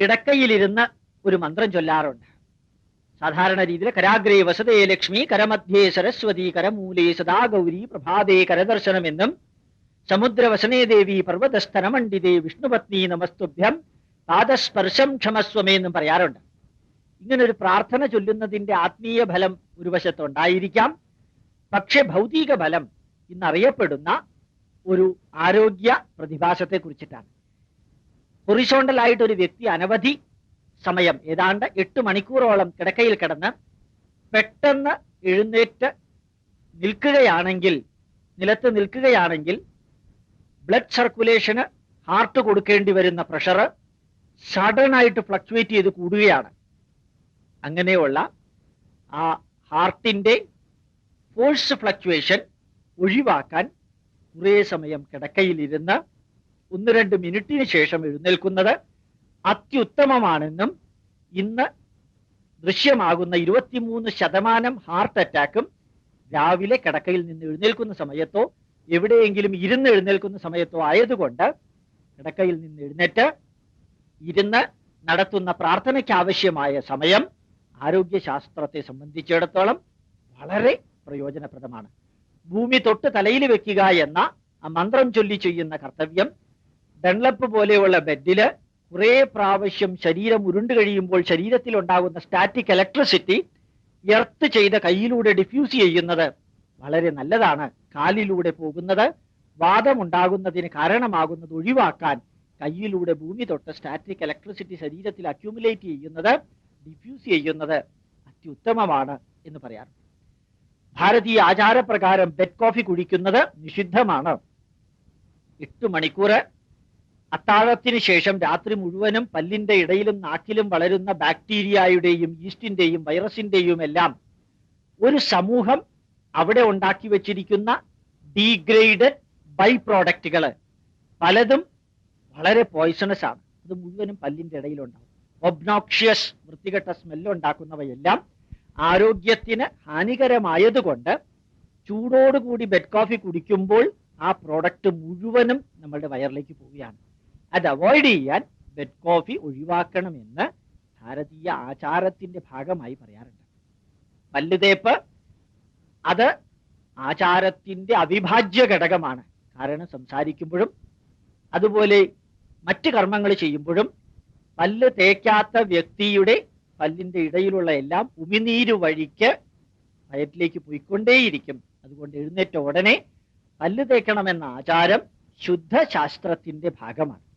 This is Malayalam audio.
കിടക്കയിലിരുന്ന് ഒരു മന്ത്രം ചൊല്ലാറുണ്ട്. സാധാരണ രീതിയിൽ കരാഗ്രേ വസതേ ലക്ഷ്മി കരമധ്യേ സരസ്വതി കരമൂലേ സദാ ഗൗരി പ്രഭാതേ കരദർശനമെന്നും സമുദ്രവസനേ ദേവി പർവതസ്ഥനമണ്ഡിതേ വിഷ്ണുപത്നി നമസ്തുഭ്യം പാദസ്പർശം ക്ഷമസ്വമേ എന്നും പറയാറുണ്ട്. ഇങ്ങനെ ഒരു പ്രാർത്ഥന ചൊല്ലുന്നതിന്റെ ആത്മീയ ഫലം ഒരു വശത്തുണ്ടായിരിക്കാം പക്ഷെ ഭൗതിക ഫലം ഇന്നറിയപ്പെടുന്ന ഒരു ആരോഗ്യ പ്രതിഭാസത്തെ കുറിച്ചിട്ടാണ് ഹൊറിസോണ്ടൽ ആയിട്ട് ഒരു വ്യക്തി അനവധി സമയം ഏതാണ്ട് എട്ട് മണിക്കൂറോളം കിടക്കയിൽ കിടന്ന് പെട്ടെന്ന് എഴുന്നേറ്റ് നിൽക്കുകയാണെങ്കിൽ നിലത്ത് നിൽക്കുകയാണെങ്കിൽ ബ്ലഡ് സർക്കുലേഷന് ഹാർട്ട് കൊടുക്കേണ്ടി വരുന്ന പ്രഷർ ആയിട്ട് ഫ്ലക്ച്വേറ്റ് ചെയ്ത് കൂടുകയാണ്. അങ്ങനെയുള്ള ആ ഹാർട്ടിന്റെ ഫോഴ്സ് ഫ്ലക്ച്വേഷൻ ഒഴിവാക്കാൻ കുറേ സമയം കിടക്കയിലിരുന്ന് ഒന്ന് രണ്ട് മിനിറ്റിന് ശേഷം എഴുന്നേൽക്കുന്നത് അത്യുത്തമമാണെന്നും ഇന്ന് ദൃശ്യമാകുന്ന ഇരുപത്തിമൂന്ന് ശതമാനം ഹാർട്ട് അറ്റാക്കും രാവിലെ കിടക്കയിൽ നിന്ന് എഴുന്നേൽക്കുന്ന സമയത്തോ എവിടെയെങ്കിലും ഇരുന്ന് എഴുന്നേൽക്കുന്ന സമയത്തോ ആയതുകൊണ്ട് കിടക്കയിൽ നിന്ന് എഴുന്നേറ്റ് ഇരുന്ന് നടത്തുന്ന പ്രാർത്ഥനയ്ക്ക് ആവശ്യമായ സമയം ആരോഗ്യശാസ്ത്രത്തെ സംബന്ധിച്ചിടത്തോളം വളരെ പ്രയോജനപ്രദമാണ്. ഭൂമി തൊട്ട് തലയിൽ വെക്കുക എന്ന ആ മന്ത്രം ചൊല്ലി ചെയ്യുന്ന കർത്തവ്യം ഡൺലപ്പ് പോലെയുള്ള ബെഡിൽ കുറേ പ്രാവശ്യം ശരീരം ഉരുണ്ടു കഴിയുമ്പോൾ ശരീരത്തിൽ ഉണ്ടാകുന്ന സ്റ്റാറ്റിക് ഇലക്ട്രിസിറ്റി എർത്ത് ചെയ്ത കയ്യിലൂടെ ഡിഫ്യൂസ് ചെയ്യുന്നത് വളരെ നല്ലതാണ്. കാലിലൂടെ പോകുന്നത് വാദമുണ്ടാകുന്നതിന് കാരണമാകുന്നത് ഒഴിവാക്കാൻ കയ്യിലൂടെ ഭൂമി തൊട്ട് സ്റ്റാറ്റിക് ഇലക്ട്രിസിറ്റി ശരീരത്തിൽ അക്യൂമുലേറ്റ് ചെയ്യുന്നത് ഡിഫ്യൂസ് ചെയ്യുന്നത് അത്യുത്തമമാണ് എന്ന് പറയാം ഭാരതീയ ആചാരപ്രകാരം ബെഡ് കോഫി കുടിക്കുന്നത് നിഷിദ്ധമാണ്. എട്ട് മണിക്കൂർ അത്താഴത്തിന് ശേഷം രാത്രി മുഴുവനും പല്ലിന്റെ ഇടയിലും നാക്കിലും വളരുന്ന ബാക്ടീരിയയുടെയും ഈസ്റ്റിന്റെയും വൈറസിന്റെയും എല്ലാം ഒരു സമൂഹം അവിടെ ഉണ്ടാക്കി വച്ചിരിക്കുന്ന ഡീഗ്രേഡ് ബൈ പ്രോഡക്റ്റുകൾ പലതും വളരെ പോയിസണസ് ആണ്. അത് മുഴുവനും പല്ലിന്റെ ഇടയിലുണ്ടാവും. ഒബ്നോക്ഷ്യസ് വൃത്തികെട്ട സ്മെല്ല് ഉണ്ടാക്കുന്നവയെല്ലാം ആരോഗ്യത്തിന് ഹാനികരമായതുകൊണ്ട് ചൂടോടുകൂടി ബെഡ് കോഫി കുടിക്കുമ്പോൾ ആ പ്രോഡക്റ്റ് മുഴുവനും നമ്മളുടെ വയറിലേക്ക് പോവുകയാണ്. അത് അവോയ്ഡ് ചെയ്യാൻ ബെഡ് കോഫി ഒഴിവാക്കണമെന്ന് ഭാരതീയ ആചാരത്തിന്റെ ഭാഗമായി പറയാറുണ്ട്. പല്ലുതേപ്പ് അത് ആചാരത്തിന്റെ അവിഭാജ്യ ഘടകമാണ്. കാരണം സംസാരിക്കുമ്പോഴും അതുപോലെ മറ്റ് കർമ്മങ്ങൾ ചെയ്യുമ്പോഴും പല്ല് തേക്കാത്ത വ്യക്തിയുടെ പല്ലിന്റെ ഇടയിലുള്ള എല്ലാം ഉമിനീര് വഴിക്ക് വയറ്റിലേക്ക് പോയിക്കൊണ്ടേയിരിക്കും. അതുകൊണ്ട് എഴുന്നേറ്റ ഉടനെ പല്ല് തേക്കണമെന്ന ആചാരം ശുദ്ധശാസ്ത്രത്തിന്റെ ഭാഗമാണ്.